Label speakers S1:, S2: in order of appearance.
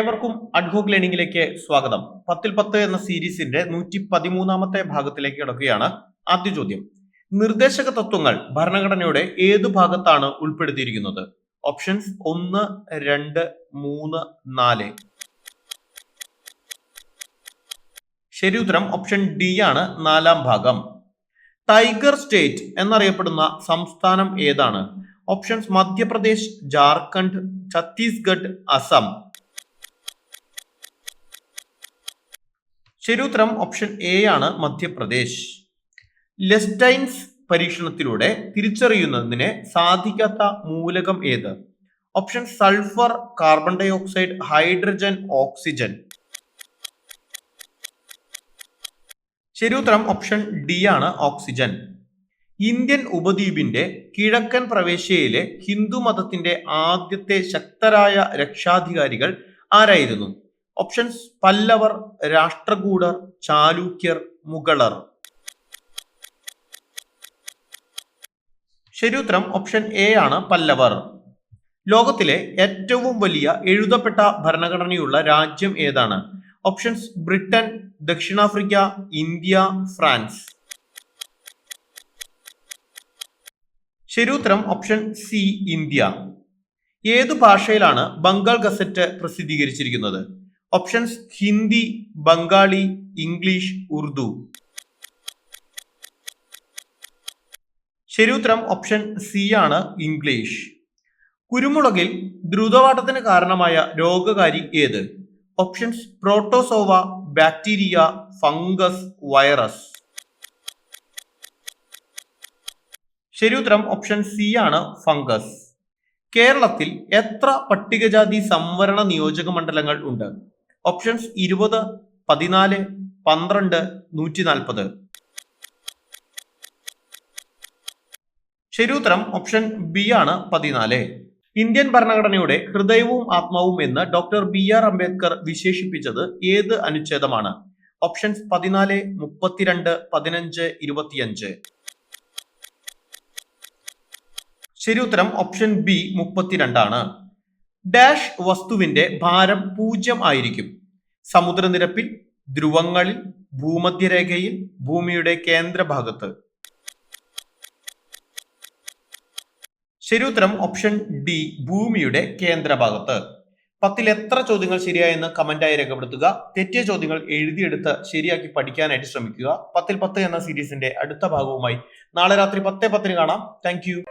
S1: ഏവർക്കും അഡ്ഹോക്ക് ലേണിംഗിലേക്ക് സ്വാഗതം. പത്തിൽ പത്ത് എന്ന സീരീസിന്റെ നൂറ്റി പതിമൂന്നാമത്തെ ഭാഗത്തിലേക്ക് കിടക്കുകയാണ് ആദ്യ ചോദ്യം. നിർദ്ദേശക തത്വങ്ങൾ ഭരണഘടനയുടെ ഏത് ഭാഗത്താണ് ഉൾപ്പെടുത്തിയിരിക്കുന്നത്? ഓപ്ഷൻസ് ഒന്ന് രണ്ട് മൂന്ന് നാല്. ശരി ഉത്തരം ഓപ്ഷൻ ഡി ആണ് നാലാം ഭാഗം. ടൈഗർ സ്റ്റേറ്റ് എന്നറിയപ്പെടുന്ന സംസ്ഥാനം ഏതാണ്? ഓപ്ഷൻസ് മധ്യപ്രദേശ് ജാർഖണ്ഡ് ഛത്തീസ്ഗഡ് അസം. ശരി ഉത്തരം ഓപ്ഷൻ എ ആണ് മധ്യപ്രദേശ്. ലെസ്റ്റൈൻസ് പരീക്ഷണത്തിലൂടെ തിരിച്ചറിയുന്നതിന് സാധിക്കാത്ത മൂലകം ഏത്? Option sulphur carbon dioxide hydrogen oxygen ശരി ഉത്തരം ഓപ്ഷൻ ഡി ആണ് ഓക്സിജൻ ഇന്ത്യൻ ഉപദ്വീപിന്റെ കിഴക്കൻ പ്രവേശ്യയിലെ ഹിന്ദു മതത്തിന്റെ ആദ്യത്തെ ശക്തരായ രക്ഷാധികാരികൾ ആരായിരുന്നു? ഓപ്ഷൻസ് പല്ലവർ രാഷ്ട്രകൂടർ ചാലൂക്യർ മുഗളർ. ശരിയുത്തരം ഓപ്ഷൻ എ ആണ് പല്ലവർ. ലോകത്തിലെ ഏറ്റവും വലിയ എഴുതപ്പെട്ട ഭരണഘടനയുള്ള രാജ്യം ഏതാണ്? ഓപ്ഷൻസ് ബ്രിട്ടൻ ദക്ഷിണാഫ്രിക്ക ഇന്ത്യ ഫ്രാൻസ്. ശരിയുത്തരം ഓപ്ഷൻ സി ഇന്ത്യ. ഏതു ഭാഷയിലാണ് ബംഗാൾ ഗസറ്റ് പ്രസിദ്ധീകരിച്ചിരിക്കുന്നത്? ഓപ്ഷൻസ് ഹിന്ദി ബംഗാളി ഇംഗ്ലീഷ് ഉറുദു ശരി ഉത്തരം ഓപ്ഷൻ സി ആണ് ഇംഗ്ലീഷ് കുരുമുളകിൽ ദ്രുതവാട്ടത്തിന് കാരണമായ രോഗകാരി ഏത്? Options protozoa bacteria fungus virus ശരി ഉത്തരം ഓപ്ഷൻ സി ആണ് ഫംഗസ് കേരളത്തിൽ എത്ര പട്ടികജാതി സംവരണ നിയോജക മണ്ഡലങ്ങൾ ഉണ്ട്? ഓപ്ഷൻസ് ഇരുപത് പതിനാല് പന്ത്രണ്ട് നൂറ്റി നാൽപ്പത് ശരി ഉത്തരം ഓപ്ഷൻ ബി ആണ് പതിനാല്. ഇന്ത്യൻ ഭരണഘടനയുടെ ഹൃദയവും ആത്മാവും എന്ന് ഡോക്ടർ ബി ആർ അംബേദ്കർ വിശേഷിപ്പിച്ചത് ഏത് അനുച്ഛേദമാണ്? ഓപ്ഷൻസ് പതിനാല് മുപ്പത്തിരണ്ട് പതിനഞ്ച് ഇരുപത്തിയഞ്ച്. ശരി ഉത്തരം ഓപ്ഷൻ ബി മുപ്പത്തിരണ്ടാണ്. ഡാഷ് വസ്തുവിന്റെ ഭാരം പൂജ്യം ആയിരിക്കും. സമുദ്രനിരപ്പിൽ ധ്രുവങ്ങളിൽ ഭൂമധ്യരേഖയിൽ ഭൂമിയുടെ കേന്ദ്രഭാഗത്ത്. ശരി ഉത്തരം ഓപ്ഷൻ ഡി ഭൂമിയുടെ കേന്ദ്രഭാഗത്ത്. പത്തിൽ എത്ര ചോദ്യങ്ങൾ ശരിയായെന്ന് കമന്റായി രേഖപ്പെടുത്തുക. തെറ്റിയ ചോദ്യങ്ങൾ എഴുതിയെടുത്ത് ശരിയാക്കി പഠിക്കാനായിട്ട് ശ്രമിക്കുക. പത്തിൽ പത്ത് എന്ന സീരീസിന്റെ അടുത്ത ഭാഗവുമായി നാളെ രാത്രി പത്തേ പത്തിന് കാണാം. താങ്ക്